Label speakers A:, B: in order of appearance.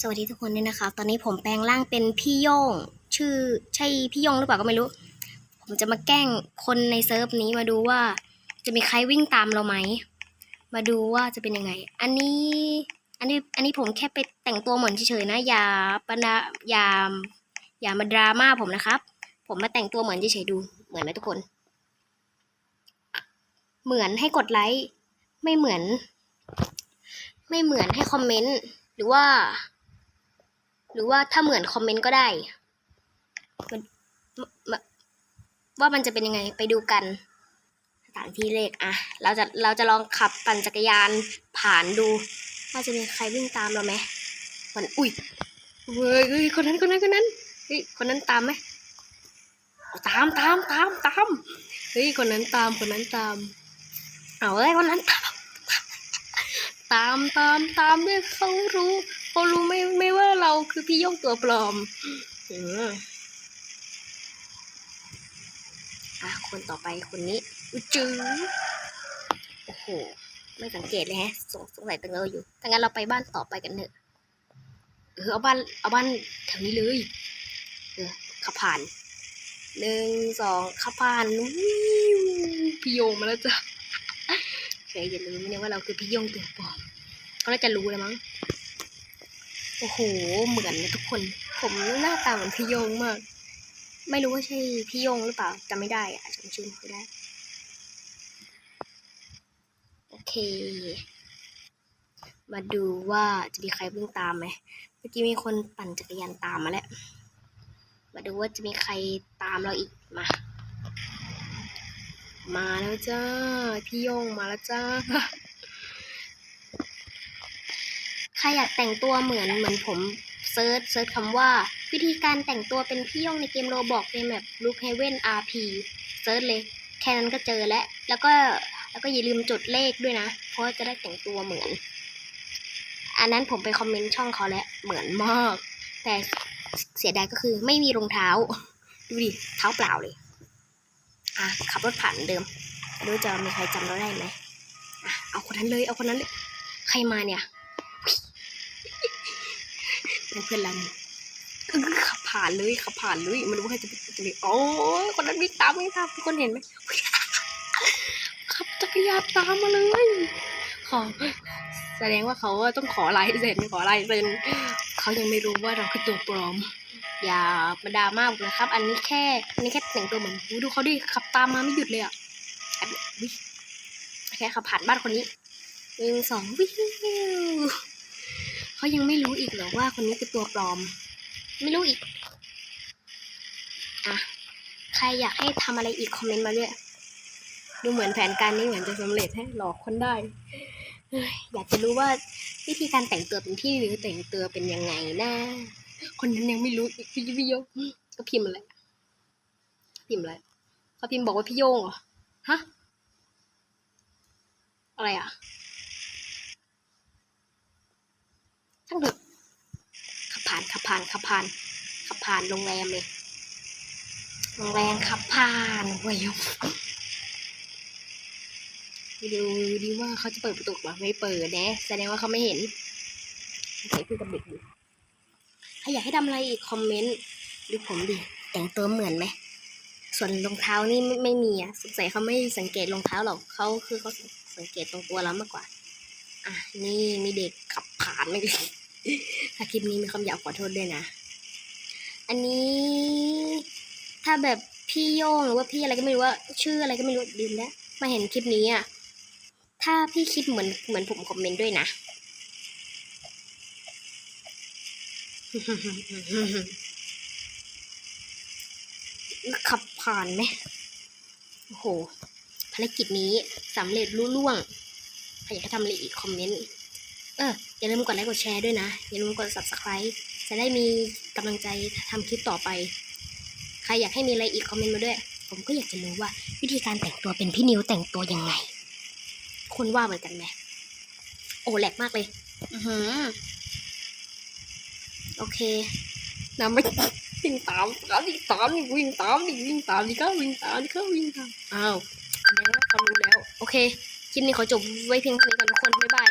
A: สวัสดีทุกคนด้วยนะคะ ตอนนี้ผมแปลงร่างเป็นพี่โย่งชื่อใช่พี่โย่งหรือเปล่าก็ไม่รู้ ผมจะมาแกล้งคนในเซิร์ฟนี้มาดูว่า จะมีใครวิ่งตามเราไหม มาดูว่าจะเป็นยังไง อันนี้ อันนี้ อันนี้ผมแค่ไปแต่งตัวเหมือนเฉยๆนะ อย่าปนะอย่า อย่ามาดราม่าผมนะครับ ผมมาแต่งตัวเหมือนเฉยๆดู เหมือนไหมทุกคน เหมือนให้กดไลค์ ไม่เหมือน ไม่เหมือนให้คอมเมนต์ หรือว่า หรือว่าถ้าเหมือนคอมเมนต์ก็ได้มันว่ามันจะเป็นยังไงไปดูกันสถานที่เลขอะเราจะเราจะลองขับปั่นจักรยานผ่านดู ว่าจะมีใครวิ่งตามเราไหมมันอุ้ยเว้ยเฮ้ยคนนั้นคนนั้นคนนั้นเฮ้ยคนนั้นตามไหมตามตามตามตามเฮ้ยคนนั้นตามคนนั้นตาม เอาเอ้ยคนนั้นตามตามตามตามเนี่ยเขารู้ เขารู้ไม่ไม่ว่าเราคือพี่โย่งตัวปลอมเอออะคนต่อไปคนนี้อุจือโอ้โห ไม่สังเกตเลยฮะ สงสงสัยตังเราอยู่ถ้างั้นเราไปบ้านต่อไปกันเถอะ เออเอาบ้านเอาบ้านแถวนี้เลย เออขับผ่านหนึ่งสองขับผ่านวิวพี่โยงมาแล้วจ้ะเคยอย่าลืมนะว่าเราคือพี่โยงตัวปลอมเขาน่าจะรู้แล้วมั้ง โอ้โห เหมือนนะทุกคน ผมหน้าตาเหมือนพี่โยงมาก ไม่รู้ว่าใช่พี่โยงหรือเปล่าจำไม่ได้อะจำชื่อไม่ได้ โอเค มาดูว่าจะมีใครวิ่งตามไหม เมื่อกี้มีคนปั่นจักรยานตามมาแล้ว มาดูว่าจะมีใครตามเราอีก มา มาแล้วจ้า พี่โยงมาแล้วจ้า ใค รอยากแต่งตัวเหมือนเหมือนผมเซิร์ชเซิร์ชคำว่า วิธีการแต่งตัวเป็นพี่โยงในเกมโรบอกในแบบลูคเฮเว่นอาร์พีเซิร์ชเลย แค่นั้นก็เจอแล้ว แล้วก็แล้วก็อย่าลืมจดเลขด้วยนะ เพราะจะได้แต่งตัวเหมือน อันนั้นผมไปคอมเมนต์ช่องเขาแล้วเหมือนมาก แต่เสียดายก็คือไม่มีรองเท้า ดูดิเท้าเปล่าเลย อะขับรถผ่านเหมือนเดิมไม่รู้จะมีใครจำเราได้ไหมอะเอาคนนั้นเลยเอาคนนั้นเลย ใครมาเนี่ย เพื่อนรันขับผ่านเลยขับผ่านเลยไมันรู้ว่าใครจะเป็นจะเป็นโอ้คนนั้นวิ่งตามวิ่งตามทุกคนเห็นไหมขับจักรยานตามมาเลยขอแสดงว่าเขาต้องขอลายเซ็นขอลายเซ็นเขายังไม่รู้ว่าเราคือตัวปลอม อย่ามาดราม่าผมนะครับ อันนี้แค่อันนี้แค่แต่งตัวเหมือนดูเขาดิขับตามมาไม่หยุดเลยอะแบบวิแค่ขับผ่านบ้านคนนี้หนึ่งสองวิว เขายังไม่รู้อีกเหรอว่าคนนี้คือตัวปลอม ไม่รู้อีก อะ ใครอยากให้ทำอะไรอีกคอมเมนต์มาด้วย ดูเหมือนแผนการนี้เหมือนจะสำเร็จให้หลอกคนได้เฮ้ยอยากจะรู้ว่าวิธีการแต่งตัวเป็นพี่หรือแต่งตัวเป็นยังไงนะคนนั้นยังไม่รู้อีกพี่พี่โยงก็พิมพ์อะไรพิมพ์อะไรเขาพิมพ์บอกว่าพี่โยงเหรอฮะอะไรอะช่างเถอะขับผ่านขับผ่านขับผ่านขับผ่านโรงแรมเลยโรงแรมขับผ่านเวายดูดีว่าเขาจะเปิดประตูมาไม่เปิดนะแสดงว่าเขาไม่เห็นใส่คุยกับเด็กอยู่ถ้าอยากให้ทำอะไรอีกคอมเมนต์ดูผมดิแต่งตัวเหมือนไหมส่วนรองเท้านี่ไม่ไม่มีอะสงสัยเขาไม่สังเกตรองเท้าหรอกเขาคือเขาสังเกตตรงตัวเรามากกว่า อะนี่มีเด็กขับผ่านไม่เลย ถ้าคลิปนี้มีคำหยาบขอโทษด้วยนะ อันนี้ถ้าแบบพี่โย่งหรือว่าพี่อะไรก็ไม่รู้ว่า ชื่ออะไรก็ไม่รู้ลืมแล้ว มาเห็นคลิปนี้อะ ถ้าพี่คิดเหมือนเหมือนผมคอมเมนต์ด้วยนะ ขับผ่านไหมโอ้โห ภารกิจนี้สำเร็จรุ่ล่วงใครอยากทำอะไรอีกคอมเมนต์ เอออย่าลืมกดไลค์กดแชร์ด้วยนะ อย่าลืมกด subscribe จะได้มีกำลังใจทำคลิปต่อไป ใครอยากให้มีอะไรอีกคอมเมนต์มาด้วย ผมก็อยากจะรู้ว่า วิธีการแต่งตัวเป็นพี่นิวแต่งตัวยังไงคุณว่าเหมือนกันไหมโอ้แหลกมากเลย อือหือโอเคน้ำไม่วิ่งตามก็วิ่งตามนี่วิ่งตามนี่วิ่งตามนี่ก็วิ่งตามนี่ก็วิ่งตามอ้าวแสดงว่าเขารู้แล้ว โอเค คลิปนี้ขอจบไว้เพียงเท่านี้ก่อนทุกคน บ๊ายบาย